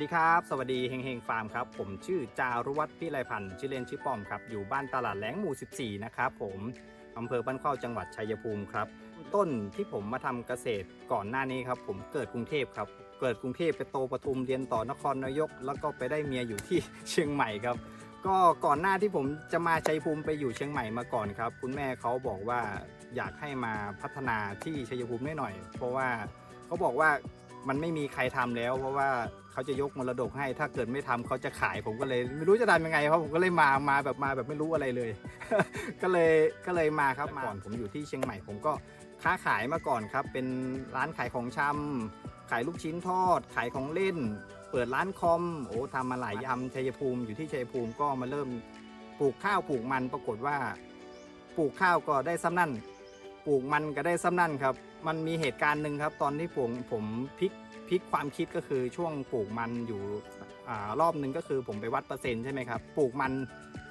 สวัสดีครับ สวัสดีเฮงเฮงฟาร์มครับ ผมชื่อจารุวัฒน์พิไลพันธ์ชื่อเล่นชื่อป้อมครับ อยู่บ้านตลาดแหลงหมู่ 14 นะครับผมอำเภอบ้านเข้าจังหวัดชัยภูมิครับ ต้นที่ผมมาทำเกษตรก่อนหน้านี้ครับ ผมเกิดกรุงเทพครับ เกิดกรุงเทพไปโตปทุมเรียนต่อนครนายก แล้วก็ไปได้เมียอยู่ที่เชียงใหม่ครับ ก็ก่อนหน้าที่ผมจะมาชัยภูมิไปอยู่เชียงใหม่มาก่อนครับ คุณแม่เขาบอกว่าอยากให้มาพัฒนาที่ชัยภูมิหน่อย เพราะว่าเขาบอกว่า มันไม่มีใครทำแล้ว เพราะว่าเขาจะยกมรดกให้ ถ้าเกิดไม่ทำเขาจะขายผมก็เลย ไม่รู้จะทำยังไงครับผมก็เลยมามาแบบมาแบบไม่รู้อะไรเลย ก็เลยก็เลยมาครับมาก่อนผมอยู่ที่เชียงใหม่ผมก็ค้าขายมาก่อนครับ เป็นร้านขายของชำขายลูกชิ้นทอด ขายของเล่น เปิดร้านคอมโอ้ทำมาหลายยำชัยภูมิอยู่ที่ชัยภูมิก็มาเริ่มปลูกข้าวปลูกมันปรากฏว่า ปลูกข้าวก็ได้ซ้ำนั่นปลูกมันก็ได้ซ้ำนั่นครับ มันมีเหตุการณ์หนึ่งครับ ตอนที่ผมผมพลิกพลิกความคิดก็คือช่วงปลูกมันอยู่อารอบหนึ่งก็คือผมไปวัดเปอร์เซ็นต์ใช่ไหมครับปลูกมัน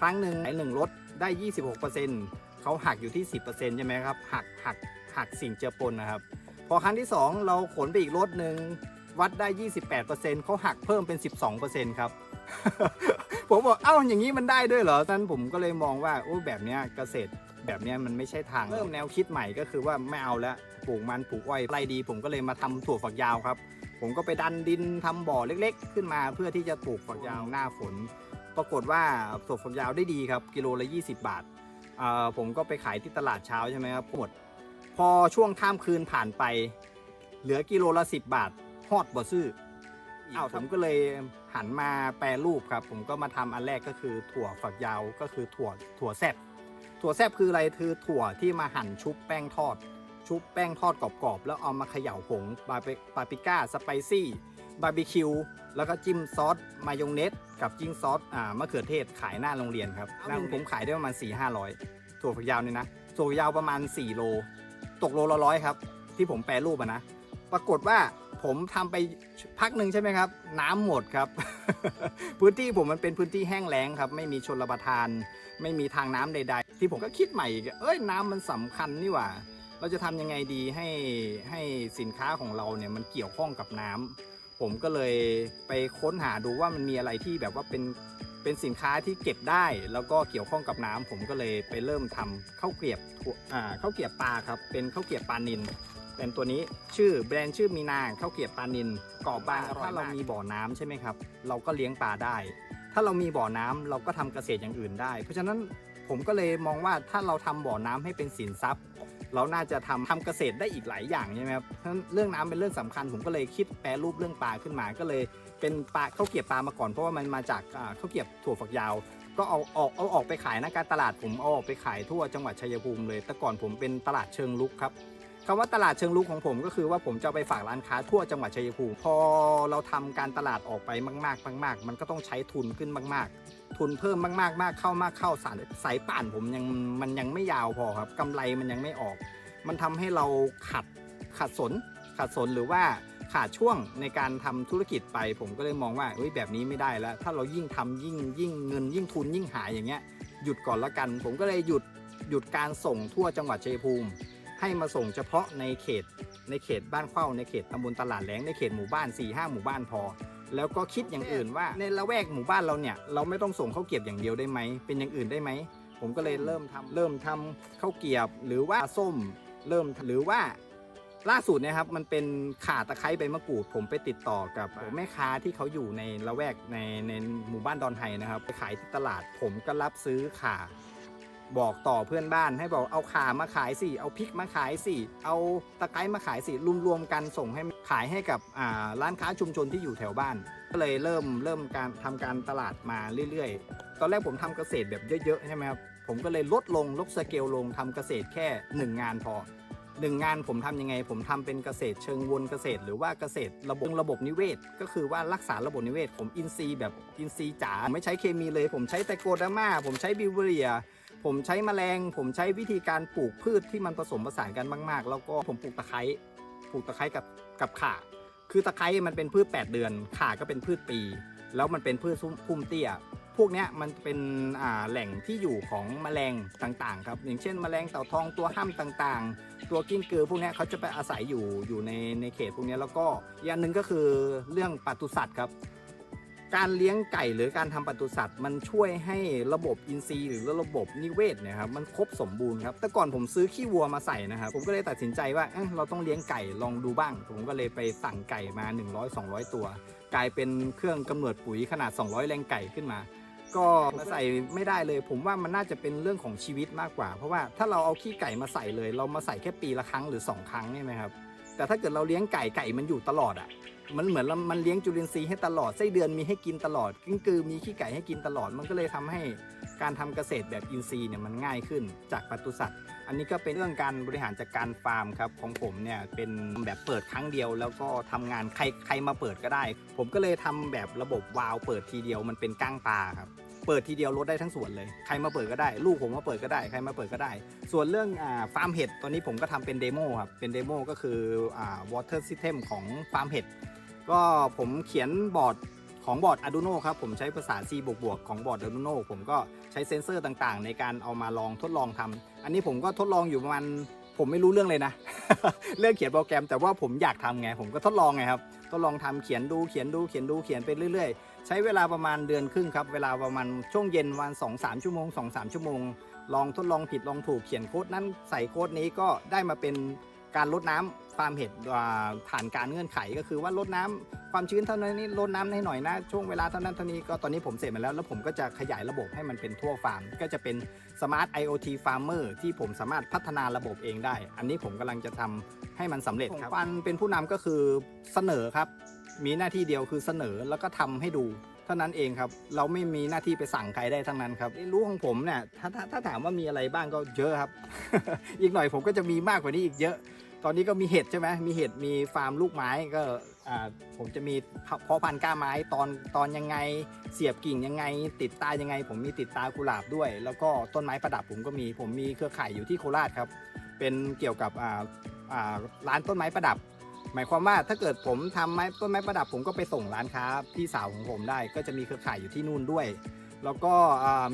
ครั้งหนึ่งไอหนึ่งรถได้ 26เปอร์เซ็นต์เขาหักอยู่ที่ 10เปอร์เซ็นต์ใช่ไหมครับหักหักหักสิ่งเจือปนนะครับ พอครั้งที่ 2 เราขนไปอีกรถหนึ่งวัดได้ 28%เขาหักเพิ่มเป็น 12%ครับผมบอกเอ้าอย่างนี้มันได้ด้วยเหรอท่านผมก็เลยมองว่าโอ้แบบเนี้ยเกษตร แบบนี้มันไม่ใช่ทางเริ่มแนวคิดใหม่ก็คือว่าไม่เอาแล้วปลูกมันปลูกอ้อยไรดี ผมก็เลยมาทำถั่วฝักยาวครับ ผมก็ไปดันดินทำบ่อเล็ก ๆ ขึ้นมาเพื่อที่จะปลูกฝักยาวหน้าฝน ปรากฏว่าถั่วฝักยาวได้ดีครับ กิโลละ 20 บาทเอ่อผมก็ไปขายที่ตลาดเช้าใช่ไหมครับหมด พอช่วงข้ามคืนผ่านไป เหลือกิโลละ 10 บาทฮอดบ่ซื้ออ้าวผมก็เลยหันมาแปรรูปครับ ผมก็มาทำอันแรกก็คือถั่วฝักยาวก็คือถั่วถั่วแซบ ถั่วแซบคืออะไรคือถั่วที่มาหั่นชุบแป้งทอด ชุบแป้งทอดกรอบๆ แล้วเอามาเขย่าผงบาเปปาปริก้าสไปซี่บาร์บีคิวแล้วก็จิ้มซอสมายองเนสกับจิ้มซอสอ่ามะเขือเทศขายหน้าโรงเรียนครับหน้าผมขายได้ประมาณ 4 5 0 0 ถั่วฝักยาวเนี่ยนะถั่วฝักยาวประมาณ 4 โล ตกโลละร้อยครับ ที่ผมแปรรูปอะนะ ปรากฏว่า ผมทำไปพักหนึ่งใช่ไหมครับ น้ำหมดครับ พื้นที่ผมมันเป็นพื้นที่แห้งแล้งครับ ไม่มีชนประทาน ไม่มีทางน้ำใด ๆ ที่ผมก็คิดใหม่อีกเอ้ยน้ำมันสำคัญนี่หว่า เราจะทำยังไงดีให้ให้สินค้าของเราเนี่ยมันเกี่ยวข้องกับน้ำผมก็เลยไปค้นหาดูว่ามันมีอะไรที่แบบว่าเป็นเป็นสินค้าที่เก็บได้ แล้วก็เกี่ยวข้องกับน้ำผมก็เลยไปเริ่มทำข้าวเกรียบถั่วอ่าข้าวเกรียบปลาครับ เป็นข้าวเกรียบปลานิน เป็นตัวนี้ชื่อแบรนด์ชื่อมีนาข้าวเกรียบปลานินกรอบบางถ้าเรามีบ่อน้ำใช่ไหมครับ เราก็เลี้ยงปลาได้ ถ้าเรามีบ่อน้ำเราก็ทำเกษตรอย่างอื่นได้ เพราะฉะนั้นผมก็เลยมองว่าถ้าเราทำบ่อน้ำให้เป็นสินทรัพย์ เราน่าจะทำทำเกษตรได้อีกหลายอย่างใช่ไหมครับเพราะฉะนั้นเรื่องน้ำเป็นเรื่องสำคัญ ผมก็เลยคิดแปรรูปเรื่องปลาขึ้นมาก็เลยเป็นปลาข้าวเกรียบปลามาก่อนเพราะว่ามันมาจากอ่าข้าวเกรียบถั่วฝักยาว ก็เอาออกเอาออกไปขายนะการตลาดผมเอาออกไปขายทั่วจังหวัดชัยภูมิเลย แต่ก่อนผมเป็นตลาดเชิงลุกครับ คำว่าตลาดเชิงลุกของผมก็คือว่าผมจะไปฝากร้านค้าทั่วจังหวัดชัยภูมิพอเราทำการตลาดออกไปมาก ๆ มาก ๆ มันก็ต้องใช้ทุนขึ้นมาก ๆ ทุนเพิ่มมากๆมากเข้ามากเข้าสายสายป่านผมยังมันยังไม่ยาวพอครับกำไรมันยังไม่ออก มันทำให้เราขัดขัดสนขัดสนหรือว่าขาดช่วงในการทำธุรกิจไปผมก็เลยมองว่าเฮ้ยแบบนี้ไม่ได้แล้ว ถ้าเรายิ่งทำยิ่งยิ่งเงิน ยิ่งทุนยิ่งหายอย่างเงี้ยหยุดก่อนละกัน ผมก็เลยหยุดหยุดการส่งทั่วจังหวัดชัยภูมิ ให้มาส่งเฉพาะในเขต ในเขตบ้านเข้าในเขตตำบลตลาดแหลงในเขตหมู่บ้าน4ี่ห้าหมู่บ้านพอ แล้วก็คิดอย่างอื่นว่าในละแวกหมู่บ้านเราเนี่ยเราไม่ต้องส่งข้าวเกียบอย่างเดียวได้ไหมเป็นอย่างอื่นได้ไหมผมก็เลยเริ่มทำเริ่มทำข้าวเกียบหรือว่าส้มเริ่มหรือว่าล่าสุดนะครับมันเป็นข่าตะไคร้ใบมะกรูด ผมไปติดต่อกับแม่ค้าที่เขาอยู่ในละแวกในในหมู่บ้านดอนไฮนะครับไปขายที่ตลาด ผมก็รับซื้อข่า บอกต่อเพื่อนบ้านให้บอกเอาข่ามาขายสิเอาพริกมาขายสิเอาตะไคร้มาขายสิรวมๆกันส่งให้ขายให้กับร้านค้าชุมชนที่อยู่แถวบ้าน ก็เลยเริ่มเริ่มการทำการตลาดมาเรื่อยๆ ตอนแรกผมทำเกษตรแบบเยอะๆใช่ไหมครับผมก็เลยลดลงลดสเกลลงทำเกษตรแค่ 1 งานพอหนึ่งงานผมทำยังไง ผมทำเป็นเกษตรเชิงวนเกษตร หรือว่าเกษตรระบบระบบนิเวศ ก็คือว่ารักษาระบบนิเวศ ผมอินทรีแบบอินทรีจ๋าไม่ใช้เคมีเลย ผมใช้ไตโกดามาผมใช้บิวเวเรีย ผมใช้แมลง ผมใช้วิธีการปลูกพืชที่มันผสมผสานกันมาก ๆ แล้วก็ผมปลูกตะไคร้ปลูกตะไคร้กับกับข่า คือตะไคร้มันเป็นพืช 8 เดือนข่าก็เป็นพืชปี แล้วมันเป็นพืชพุ่มเตี้ย พวกนี้มันเป็นแหล่งที่อยู่ของแมลงต่าง ๆ ครับ อย่างเช่น แมลงเต่าทองตัวห้ามต่างๆ ตัวกิ้งกือพวกนี้เขาจะไปอาศัยอยู่อยู่ในในเขตพวกนี้แล้วก็อีกอย่างหนึ่งก็คือเรื่องปศุสัตว์ครับ การเลี้ยงไก่หรือการทำปศุสัตว์มันช่วยให้ระบบอินทรีย์หรือระบบนิเวศเนี่ยครับมันครบสมบูรณ์ครับแต่ก่อนผมซื้อขี้วัวมาใส่นะครับผมก็เลยตัดสินใจว่าเเราต้องเลี้ยงไก่ลองดูบ้าง ผมก็เลยไปสั่งไก่มา 100-200 ตัว กลายเป็นเครื่องกำเนิดปุ๋ยขนาด 200 แรงไก่ขึ้นมา ก็มาใส่ไม่ได้เลย ผมว่ามันน่าจะเป็นเรื่องของชีวิตมากกว่า เพราะว่าถ้าเราเอาขี้ไก่มาใส่เลย เรามาใส่แค่ปีละครั้งหรือ 2 ครั้งใช่ไหมครับแต่ถ้าเกิดเราเลี้ยงไก่ไก่มันอยู่ตลอดอะ มันเหมือนเรามันเลี้ยงจุลินทรีย์ให้ตลอดไส้เดือนมีให้กินตลอดกิ้งกือมีขี้ไก่ให้กินตลอด มันก็เลยทำให้การทำเกษตรแบบอินทรีย์เนี่ยมันง่ายขึ้นจากปศุสัตว์ อันนี้ก็เป็นเรื่องการบริหารจัดการฟาร์มครับของผมเนี่ยเป็นแบบเปิดครั้งเดียวแล้วก็ทำงานใครใครมาเปิดก็ได้ ผมก็เลยทำแบบระบบวาล์วเปิดทีเดียวมันเป็นก้างปลาครับเปิดทีเดียวลดได้ทั้งสวนเลย ใครมาเปิดก็ได้ ลูกผมมาเปิดก็ได้ ใครมาเปิดก็ได้ ส่วนเรื่องอฟาร์มเห็ดตอนนี้ผมก็ทำเป็นเดโมครับ เป็นเดโมก็คืออ่าวอเตอร์ซิสเต็มของฟาร์มเห็ด ก็ผมเขียนบอร์ดของบอร์ด Arduino ครับ ผมใช้ภาษา C บวกบวกๆของบอร์ด Arduino ผมก็ใช้เซนเซอร์ต่างๆ ในการเอามาลองทดลองทำอันนี้ผมก็ทดลองอยู่ประมาณผมไม่รู้เรื่องเลยนะ เรื่องเขียนโปรแกรมแต่ว่าผมอยากทำไง ผมก็ทดลองไงครับ ทดลองทำเขียนดูเขียนดูเขียนดูเขียนไปเรื่อยๆ ใช้เวลาประมาณเดือนครึ่งครับ เวลาประมาณช่วงเย็นวัน2 3ชั่วโมง2 3ชั่วโมง ลองทดลองผิดลองถูกเขียนโค้ดนั้นใส่โค้ดนี้ก็ได้มาเป็นการลดน้ำฟามเห็ดอ่าผ่านการเงื่อนไขก็คือว่าลดน้ำความชื้นเท่านั้นนี่ลดน้ำให้หน่อยนะ ช่วงเวลาเท่านั้นเท่านี้ก็ตอนนี้ผมเสร็จมาแล้ว แล้วผมก็จะขยายระบบให้มันเป็นทั่วฟาร์ม ก็จะเป็น Smart IoT Farmer ที่ผมสามารถพัฒนาระบบเองได้ อันนี้ผมกำลังจะทำให้มันสำเร็จครับฟันเป็นผู้นำก็คือเสนอครับ มีหน้าที่เดียวคือเสนอแล้วก็ทำให้ดูเท่านั้นเองครับ เราไม่มีหน้าที่ไปสั่งใครได้ทั้งนั้นครับเรียนรู้ของผมเนี่ยถ้าถ้าถามว่ามีอะไรบ้างก็เยอะครับ อีกหน่อยผมก็จะมีมากกว่านี้อีกเยอะ ตอนนี้ก็มีเห็ดใช่ไหมมีเห็ดมีฟาร์มลูกไม้ก็อ่าผมจะมีเพาะพันธุ์ก้าไม้ตอนตอนยังไงเสียบกิ่งยังไง ติดตายังไง ผมมีติดตากุหลาบด้วย แล้วก็ต้นไม้ประดับผมก็มีผมมีเครือข่ายอยู่ที่โคราชครับ เป็นเกี่ยวกับอ่าอ่าร้านต้นไม้ประดับ หมายความว่าถ้าเกิดผมทำไม้ต้นไม้ประดับ ผมก็ไปส่งร้านค้าพี่สาวของผมได้ ก็จะมีเครือข่ายอยู่ที่นู่นด้วย แล้วก็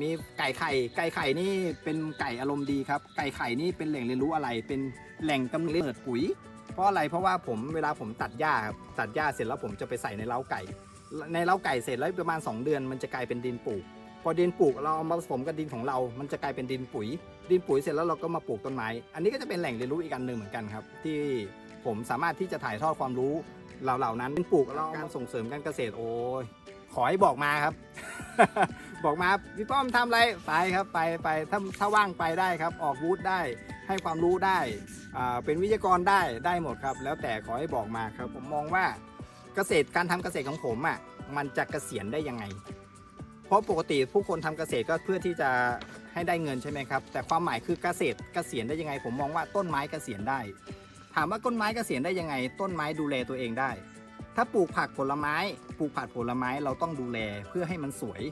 มีไก่ไข่ ไก่ไข่นี่เป็นไก่อารมณ์ดีครับ ไก่ไข่นี่เป็นแหล่งเรียนรู้อะไร เป็นแหล่งกำเนิดปุ๋ย เพราะอะไร เพราะว่าผมเวลาผมตัดหญ้าครับ ตัดหญ้าเสร็จแล้วผมจะไปใส่ในเล้าไก่ ในเล้าไก่เสร็จแล้วประมาณ 2 เดือนมันจะกลายเป็นดินปลูก พอดินปลูกเราเอามาผสมกับดินของเรา มันจะกลายเป็นดินปุ๋ย ดินปุ๋ยเสร็จแล้วเราก็มาปลูกต้นไม้ อันนี้ก็จะเป็นแหล่งเรียนรู้อีกอันหนึ่งเหมือนกันครับ ที่ผมสามารถที่จะถ่ายทอดความรู้เหล่านั้นเป็นปลูกเราการส่งเสริมการเกษตรโอ้ยขอให้บอกมาครับ บอกมาพี่ป้อมทำอะไรไปครับไปไปถ้าถ้าว่างไปได้ครับ ออกวูดได้ให้ความรู้ได้อ่าเป็นวิทยากรได้ได้หมดครับ แล้วแต่ขอให้บอกมาครับ ผมมองว่าเกษตรการทำเกษตรของผมอะมันจะเกษียณได้ยังไง เพราะปกติผู้คนทำเกษตรก็เพื่อที่จะให้ได้เงินใช่ไหมครับ แต่ความหมายคือเกษตรเกษียณได้ยังไง ผมมองว่าต้นไม้เกษียณได้ ถามว่าต้นไม้เกษียณได้ยังไง ต้นไม้ดูแลตัวเองได้ ถ้าปลูกผักผลไม้ ปลูกผักผลไม้เราต้องดูแลเพื่อให้มันสวย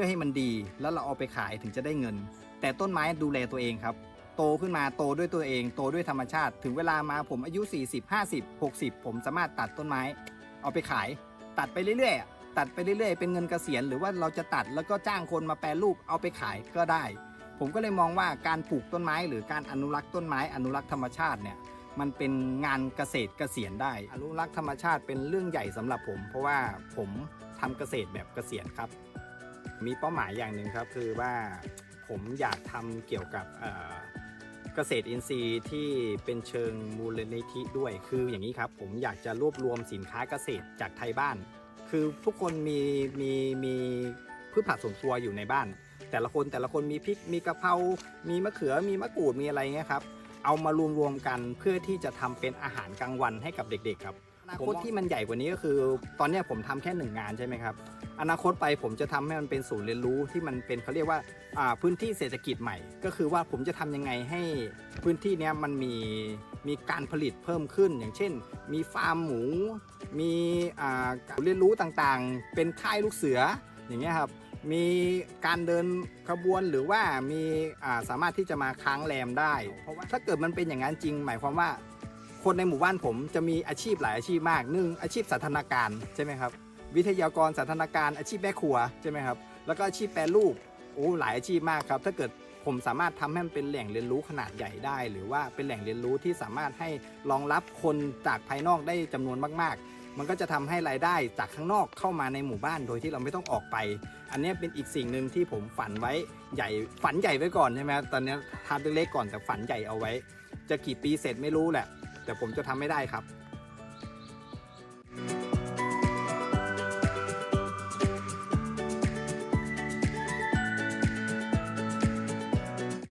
พื่อให้มันดีแล้วเราเอาไปขายถึงจะได้เงิน แต่ต้นไม้ดูแลตัวเองครับ โตขึ้นมาโตด้วยตัวเอง โตด้วยธรรมชาติ ถึงเวลามาผมอายุ 40 50 60 ผมสามารถตัดต้นไม้ เอาไปขาย ตัดไปเรื่อยๆอะตัดไปเรื่อยๆ เป็นเงินเกษียณหรือว่าเราจะตัดแล้วก็จ้างคนมาแปรรูปเอาไปขายก็ได้ ผมก็เลยมองว่าการปลูกต้นไม้ หรือการอนุรักษ์ต้นไม้ อนุรักษ์ธรรมชาติเนี่ยมันเป็นงานเกษตรเกษียณได้ อนุรักษ์ธรรมชาติเป็นเรื่องใหญ่สำหรับผม เพราะว่าผมทำเกษตรแบบเกษียณครับ มีเป้าหมายอย่างหนึ่งครับคือว่าผมอยากทำเกี่ยวกับเอ่อเกษตรอินทรีย์ที่เป็นเชิงมูลนิธิด้วย คืออย่างนี้ครับผมอยากจะรวบรวมสินค้าเกษตรจากไทยบ้าน คือทุกคนมีมีมีพืชผักสวนครัวอยู่ในบ้าน แต่ละคนแต่ละคนมีพริกมีกะเพรา มีมะเขือมีมะกรูดมีอะไรเงี้ยครับเอามารวมรวมๆกันเพื่อที่จะทำเป็นอาหารกลางวันให้กับเด็กๆครับอนาคตที่มันใหญ่กว่านี้ก็คือ ตอนเนี้ยผมทำแค่หนึ่งงานใช่ไหมครับ อนาคตไปผมจะทำให้มันเป็นศูนย์เรียนรู้ที่มันเป็นเขาเรียกว่าพื้นที่เศรษฐกิจใหม่ ก็คือว่าผมจะทำยังไงให้พื้นที่นี้มันมีมีการผลิตเพิ่มขึ้น อย่างเช่น มีฟาร์มหมู มีการเรียนรู้ต่างๆ เป็นค่ายลูกเสืออย่างเงี้ยครับมีการเดินขบวนหรือว่ามีสามารถที่จะมาค้างแรมได้ เพราะว่าถ้าเกิดมันเป็นอย่างนั้นจริง หมายความว่า คนในหมู่บ้านผมจะมีอาชีพหลายอาชีพมากหนึ่งอาชีพสันทนาการใช่ไหมครับ วิทยากรสันทนาการอาชีพแม่ครัวใช่ไหมครับ แล้วก็อาชีพแปรรูปโอ้หลายอาชีพมากครับ ถ้าเกิดผมสามารถทำให้มันเป็นแหล่งเรียนรู้ขนาดใหญ่ได้ หรือว่าเป็นแหล่งเรียนรู้ที่สามารถให้รองรับคนจากภายนอกได้จำนวนมาก ๆ มันก็จะทำให้รายได้จากข้างนอกเข้ามาในหมู่บ้านโดยที่เราไม่ต้องออกไป อันนี้เป็นอีกสิ่งหนึ่งที่ผมฝันไว้ใหญ่ฝันใหญ่ไว้ก่อนใช่ไหมตอนนี้ทำเล็กๆก่อนแต่ฝันใหญ่เอาไว้ จะกี่ปีเสร็จไม่รู้แหละ แต่ผมจะทำไม่ได้ครับ